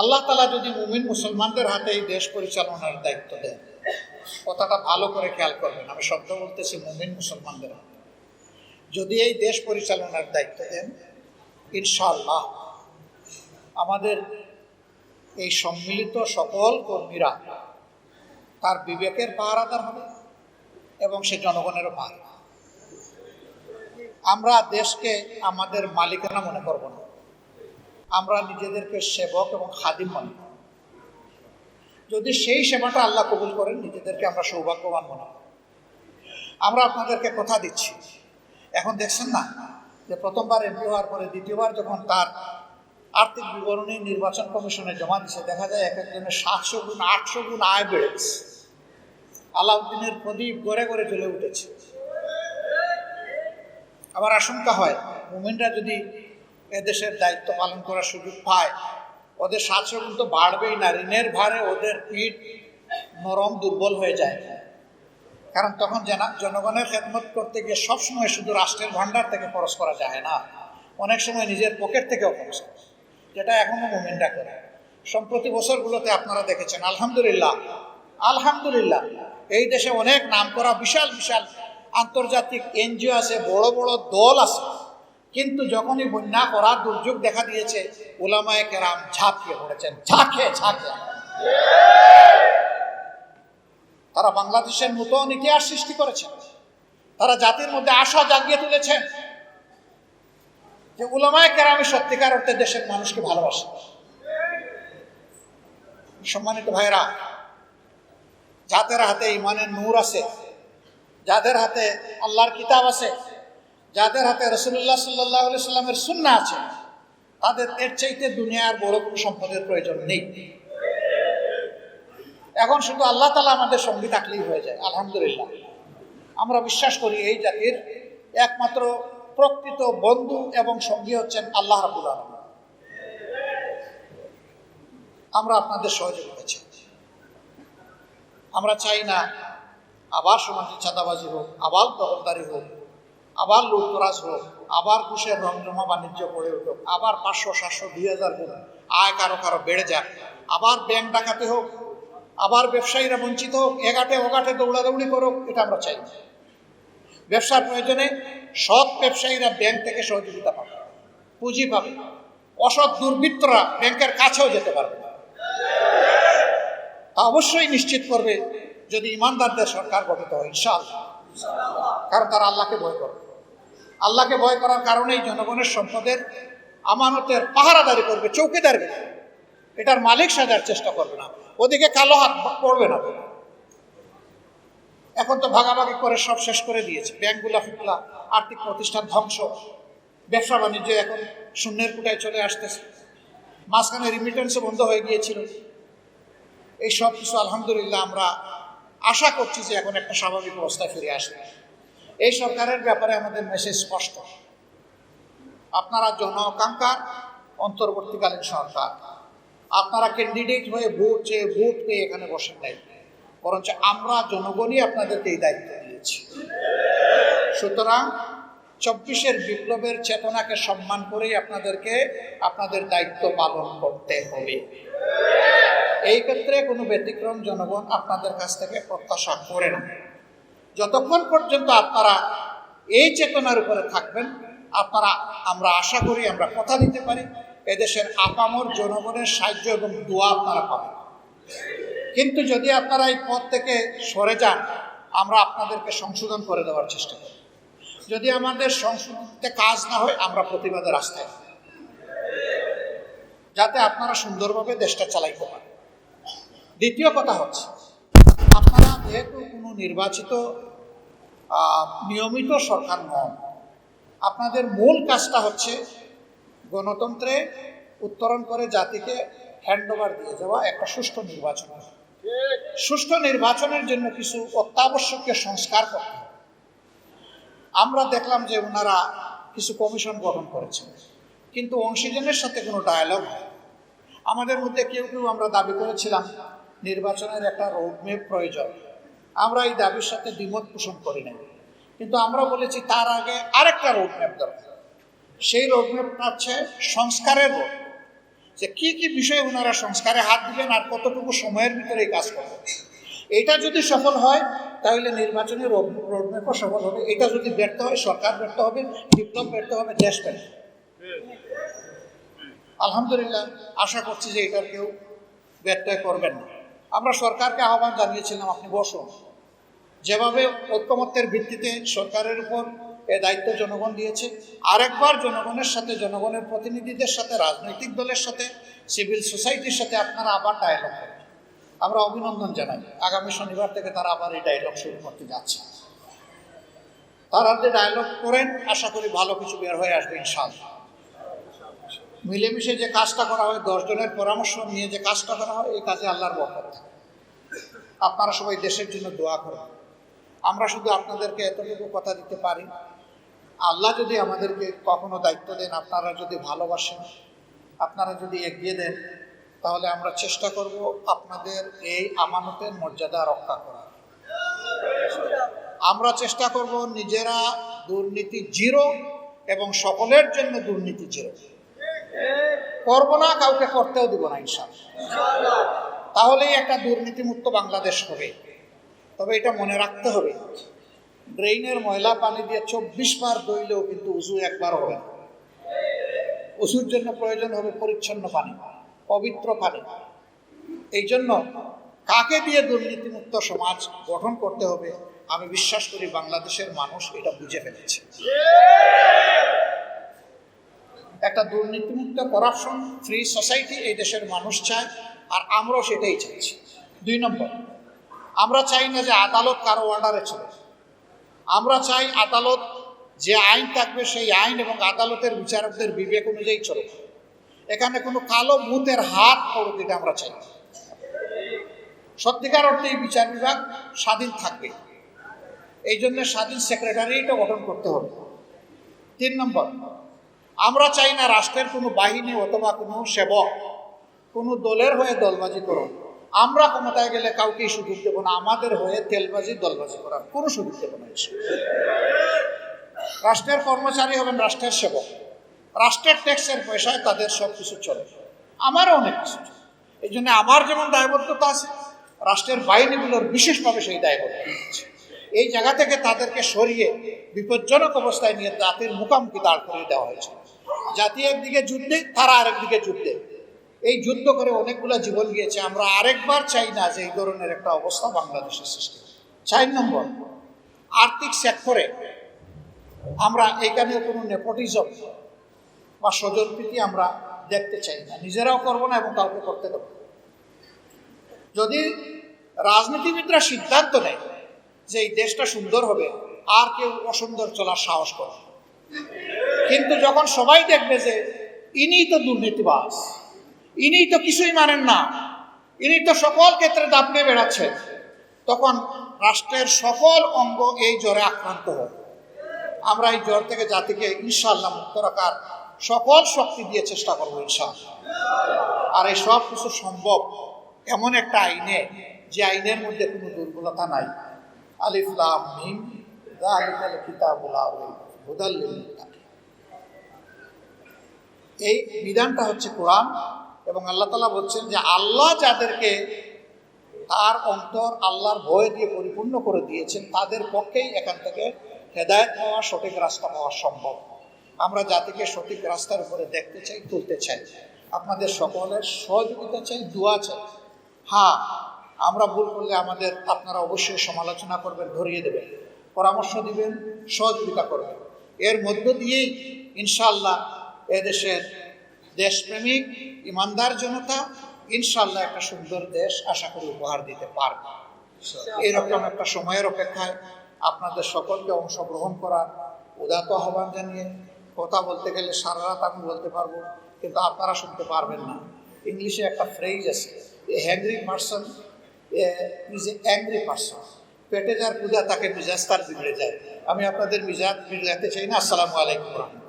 আল্লাহ তালা যদি মুমিন মুসলমানদের হাতে এই দেশ পরিচালনার দায়িত্ব দেন, কথাটা ভালো করে খেয়াল করবেন। আমি শব্দ বলতেছি মুমিন মুসলমানদের হাতে। যদি এই দেশ পরিচালনার দায়িত্ব দেন, ইনশাআল্লাহ আমাদের এই সম্মিলিত সকল কর্মীরা তার বিবেকের পাহারাদার হবে এবং সে জনগণেরও পাহারা আমরা দেশকে আমাদের মালিকানা মনে করব না। আমরা নিজেদেরকে সেবক এবং খাদিম মনে করব যদি সেই সেবাটা আল্লাহ কবুল করেন, নিজেদেরকে আমরা সৌভাগ্যবান মনে করব আমরা আপনাদেরকে কথা দিচ্ছি। এখন দেখছেন না যে প্রথমবার এমপি হওয়ার পরে দ্বিতীয়বার যখন তার আর্থিক বিবরণী নির্বাচন কমিশনে জমা দিছে, দেখা যায় এক একজনের সাতশো গুণ, আটশো গুণ আয় বেড়েছে। আলাউদ্দিনের প্রদীপ গড়ে গড়ে জ্বলে উঠেছে। আবার আশঙ্কা হয়, মুমিনরা যদি এদেশের দায়িত্ব পালন করার সুযোগ পায়। ওদের গুণ তো বাড়বেই না। ঋণের ভারে ওদের পিঠ নরম, দুর্বল হয়ে যায়। কারণ তখন জানা, জনগণের খেদমত করতে গিয়ে সবসময় শুধু রাষ্ট্রের ভাণ্ডার থেকে খরচ করা যায় না। অনেক সময় নিজের পকেট থেকেও খরচ করে যেটা এখনও মুমিনরা করে। সম্প্রতি বছরগুলোতে আপনারা দেখেছেন, আলহামদুলিল্লাহ আলহামদুলিল্লাহ, এই দেশে অনেক নাম করা বিশাল বিশাল আন্তর্জাতিক এনজিও আছে, বড় বড় দল আছে। কিন্তু যখনই বন্যা করার দুর্যোগ দেখা দিয়েছে ওলামায় কেরাম ঝাঁপিয়ে পড়েছেন। ঝাঁকে ঝাঁকে। তারা বাংলাদেশের নতুন ইতিহাস সৃষ্টি করেছেন। তারা জাতির মধ্যে আশা জাগিয়ে তুলেছেন যে উলামায় কেরামে সত্যিকার অর্থে দেশের মানুষকে ভালোবাসে। সম্মানিত ভাইরা যাদের হাতে ইমানের নূর আছে, যাদের হাতে আল্লাহর কিতাব আছে যাদের হাতে রসুল্লাহ সাল্লাহ সাল্লামের সুন্না আছে, তাদের এর চাইতে দুনিয়ার বড় কোনো সম্পদের প্রয়োজন নেই। এখন শুধু আল্লাহ তালা আমাদের সঙ্গী থাকলেই হয়ে যায়, আলহামদুলিল্লাহ। আমরা বিশ্বাস করি এই জাতির একমাত্র প্রকৃত বন্ধু এবং সঙ্গী হচ্ছেন আল্লাহ রাবুল আলম আমরা আপনাদের সহযোগিতা চাই। আমরা চাই না আবার সমাজে চাঁদাবাজি হোক, আবার দখলদারি হোক আবার লুটতরাজ হোক আবার ঘুষের রমজমা বাণিজ্য গড়ে উঠুক আবার পাঁচশো, সাতশো, দুই হাজার গুণ। আয় কারও কারও বেড়ে যাক। আবার ব্যাংক ডাকাতে হোক, আবার ব্যবসায়ীরা বঞ্চিত হোক এগাটে ওগাটে দৌড়াদৌড়ি করুক, এটা আমরা চাই। ব্যবসার প্রয়োজনে সৎ ব্যবসায়ীরা ব্যাংক থেকে সহযোগিতা পাবে। পুঁজি পাবে অসৎ দুর্বৃত্তরা ব্যাংকের কাছেও যেতে পারবে তা অবশ্যই নিশ্চিত করবে যদি ইমানদারদের সরকার গঠিত হয়, ইনশাআল্লাহ। কারণ তারা আল্লাহকে ভয় করে আল্লাহকে ভয় করার কারণেই জনগণের সম্পদের আমানতের পাহারাদারি করবে, চৌকিদার এটার মালিক সাজার চেষ্টা করবে না। ওদিকে কালো হাত পড়বে না। এখন তো ভাগাভাগি করে সব শেষ করে দিয়েছে। ব্যাংকগুলা ফুটলা আর্থিক প্রতিষ্ঠান ধ্বংস। ব্যবসা বাণিজ্য এখন শূন্যের কুটায় চলে আসতেছে। মাঝখানে রিমিটেন্সও বন্ধ হয়ে গিয়েছিল। এই সব কিছু আলহামদুলিল্লাহ আমরা আশা করছি যে এখন একটা স্বাভাবিক অবস্থায় ফিরে আসবে। এই সরকারের ব্যাপারে আমাদের মেসেজ স্পষ্ট। আপনারা জনকাঙ্ক্ষার অন্তর্বর্তীকালীন সরকার। আপনারা ক্যান্ডিডেট হয়ে ভোট চেয়ে ভোট পেয়ে এখানে বসেন নাই। বরঞ্চ আমরা জনগণই আপনাদেরকে এই দায়িত্ব দিয়েছি। সুতরাং চব্বিশের বিপ্লবের চেতনাকে সম্মান করেই আপনাদেরকে আপনাদের দায়িত্ব পালন করতে হবে। এই ক্ষেত্রে কোনো ব্যতিক্রম জনগণ আপনাদের কাছ থেকে প্রত্যাশা করে না। যতক্ষণ পর্যন্ত আপনারা এই চেতনার উপরে থাকবেন, আপনারা, আমরা আশা করি আমরা কথা দিতে পারি, এদেশের আপামর জনগণের সাহায্য এবং দোয়া আপনারা পাবেন। কিন্তু যদি আপনারা এই পথ থেকে সরে যান, আমরা আপনাদেরকে সংশোধন করে দেওয়ার চেষ্টা করি। যদি আমাদের সংশোধনতে কাজ না হয়, আমরা প্রতিবাদের রাস্তায় যাতে আপনারা সুন্দরভাবে দেশটা চালাইতে পারেন। দ্বিতীয় কথা হচ্ছে কোনো নির্বাচিত নিয়মিত সরকার নন। আপনাদের মূল কাজটা হচ্ছে গণতন্ত্রে উত্তরণ করে জাতিকে হ্যান্ডওভার দিয়ে যাওয়া একটা সুষ্ঠু নির্বাচন। সুষ্ঠু নির্বাচনের জন্য কিছু অত্যাবশ্যকীয় সংস্কার করতে আমরা দেখলাম যে ওনারা কিছু কমিশন গঠন করেছেন, কিন্তু অংশীজনের সাথে কোনো ডায়ালগ হয় আমাদের মধ্যে কেউ কেউ আমরা দাবি করেছিলাম, নির্বাচনের একটা রোডম্যাপ প্রয়োজন। আমরা এই দাবির সাথে দ্বিমত পোষণ করি না কিন্তু আমরা বলেছি তার আগে আরেকটা রোডম্যাপ দরকার। সেই রোডম্যাপটা হচ্ছে সংস্কারের রোড যে কি কি বিষয়ে ওনারা সংস্কারে হাত দিবেন আর কতটুকু সময়ের ভিতরে এই কাজ করবেন। এটা যদি সফল হয়, তাহলে নির্বাচনের রোডম্যাপও সফল হবে। এটা যদি ব্যর্থ হয়, সরকার ব্যর্থ হবে, বিপ্লব ব্যর্থ হবে, দেশ ব্যর্থ আলহামদুলিল্লাহ, আশা করছি যে এটার কেউ ব্যত্যয় করবেন না। আমরা সরকারকে আহ্বান জানিয়েছিলাম, আপনি বসুন। যেভাবে ঐক্যমত্যের ভিত্তিতে সরকারের উপর এ দায়িত্ব জনগণ দিয়েছে, আরেকবার জনগণের সাথে, জনগণের প্রতিনিধিদের সাথে, রাজনৈতিক দলের সাথে, সিভিল সোসাইটির সাথে আপনারা আবার ডায়ালগ করেন। আমরা অভিনন্দন জানাই। আগামী শনিবার থেকে তারা আবার এই ডায়ালগ শুরু করতে যাচ্ছে। তারা যে ডায়ালগ করেন, আশা করি ভালো কিছু বের হয়ে আসবে ইনশাআল্লাহ। মিলেমিশে যে কাজটা করা হয়, দশজনের পরামর্শ নিয়ে যে কাজটা করা হয়, এই কাজে আল্লাহর বরকত আপনারা সবাই দেশের জন্য দোয়া করুন। আমরা শুধু আপনাদেরকে এতটুকু কথা দিতে পারি, আল্লাহ যদি আমাদেরকে কখনো দায়িত্ব দেন, আপনারা যদি ভালোবাসেন, আপনারা যদি এগিয়ে দেন, তাহলে আমরা চেষ্টা করব আপনাদের এই আমানতের মর্যাদা রক্ষা করার। আমরা চেষ্টা করব নিজেরা দুর্নীতি জিরো এবং সকলের জন্য দুর্নীতি জিরো। করব না, কাউকে করতেও দিব না, ইনশাআল্লাহ। তাহলেই একটা দুর্নীতিমুক্ত বাংলাদেশ হবে। তবে এটা মনে রাখতে হবে, ড্রেইনের ময়লা পানি দিয়ে চব্বিশ বার দইলেও কিন্তু উজু একবার হবে না। উজুর জন্য প্রয়োজন হবে পরিচ্ছন্ন পানি, পবিত্র পানি। এই জন্য কাকে দিয়ে দুর্নীতিমুক্ত সমাজ গঠন করতে হবে, আমি বিশ্বাস করি বাংলাদেশের মানুষ এটা বুঝে ফেলেছে। একটা দুর্নীতিমুক্ত করাপশন ফ্রি সোসাইটি এই দেশের মানুষ চায়, আর আমরাও সেটাই চাইছি। দুই নম্বর, আমরা চাই না যে আদালত কারও অর্ডারে চলে আমরা চাই আদালত যে আইন থাকবে, সেই আইন এবং আদালতের বিচারকদের বিবেক অনুযায়ী চলবে এখানে কোনো কালো মুতের হাত পড়ুক, এটা আমরা চাই। সত্যিকার অর্থে এই বিচার বিভাগ স্বাধীন থাকবে। এই জন্য স্বাধীন সেক্রেটারিটা গঠন করতে হবে। তিন নম্বর আমরা চাই না রাষ্ট্রের কোনো বাহিনী অথবা কোনো সেবক, কোনো দলের হয়ে দলবাজি করুন আমরা ক্ষমতায় গেলে কাউকেই সুযোগ দেবো না, আমাদের হয়ে তেলবাজি, দলবাজি করার কোনো সুযোগ দেব না রাষ্ট্রের কর্মচারী হবেন রাষ্ট্রের সেবক। রাষ্ট্রের ট্যাক্সের পয়সায় তাদের সব কিছু চলে। আমারও অনেক কিছু। এই জন্য আমার যেমন দায়বদ্ধতা আছে, রাষ্ট্রের বাহিনীগুলোর বিশেষভাবে সেই দায়বদ্ধতা আছে। এই জায়গা থেকে তাদেরকে সরিয়ে বিপজ্জনক অবস্থায় নিয়ে জাতির মুখোমুখি দাঁড় করিয়ে দেওয়া হয়েছে। জাতি একদিকে যুদ্ধে, তারা আরেকদিকে যুদ্ধে। এই যুদ্ধ করে অনেকগুলো জীবন গিয়েছে। আমরা আরেকবার চাই না যে এই ধরনের একটা অবস্থা বাংলাদেশের সৃষ্টি চার নম্বর, আর্থিক সেক্টরে আমরা এখানে কোনো নেপোটিজম বা স্বজনপ্রীতি আমরা দেখতে চাই না। নিজেরাও করব না এবং কাউকে করতে দেবো যদি রাজনীতিবিদরা সিদ্ধান্ত নেয় যে এই দেশটা সুন্দর হবে, আর কেউ অসুন্দর চলার সাহস করে। কিন্তু যখন সবাই দেখবে যে ইনি তো দুর্নীতিবাস ইনি তো কিছুই মানেন না ইনি তো সকল ক্ষেত্রে দাপড়ে বেড়াচ্ছেন তখন রাষ্ট্রের সকল অঙ্গ এই জ্বরে আক্রান্ত হয় আমরা এই জ্বর থেকে জাতিকে ইনশাল্লাহ মুক্ত রাখার সকল শক্তি দিয়ে চেষ্টা করব ইনশাল্লাহ আর এই সব কিছু সম্ভব এমন একটা আইনে, যে আইনের মধ্যে কোনো দুর্বলতা নাই। আলিফলাম মিম কিতাবুল লা এই বিধানটা হচ্ছে কোরআন এবং আল্লাহ তালা বলছেন যে আল্লাহ যাদেরকে তার অন্তর আল্লাহর ভয় দিয়ে পরিপূর্ণ করে দিয়েছেন, তাদের পক্ষেই এখান থেকে হেদায়ত পাওয়া সঠিক রাস্তা পাওয়া সম্ভব। আমরা জাতিকে সঠিক রাস্তার উপরে দেখতে চাই, তুলতে চাই। আপনাদের সকলের সহযোগিতা চাই, দোয়া চাই। হ্যাঁ আমরা ভুল করলে আমাদের আপনারা অবশ্যই সমালোচনা করবেন, ধরিয়ে দেবেন, পরামর্শ দিবেন, সহযোগিতা করবেন। এর মধ্য দিয়েই ইনশাআল্লাহ এদেশের দেশপ্রেমিক, ইমানদার জনতা ইনশাআল্লাহ একটা সুন্দর দেশ আশা করি উপহার দিতে পারবে। এরকম একটা সময়ের অপেক্ষায় আপনাদের সকলকে অংশগ্রহণ করার উদাত আহ্বান জানিয়ে কথা বলতে গেলে সারা রাত আমি বলতে পারব, কিন্তু আপনারা শুনতে পারবেন না। ইংলিশে একটা ফ্রেজ আছে a hungry person is a angry person পেটে যার পূজা তাকে মিজাজ তার বিগড়ে যায়। আমি আপনাদের মিজাজ বিগড়াতে চাই না। আসসালামু আলাইকুম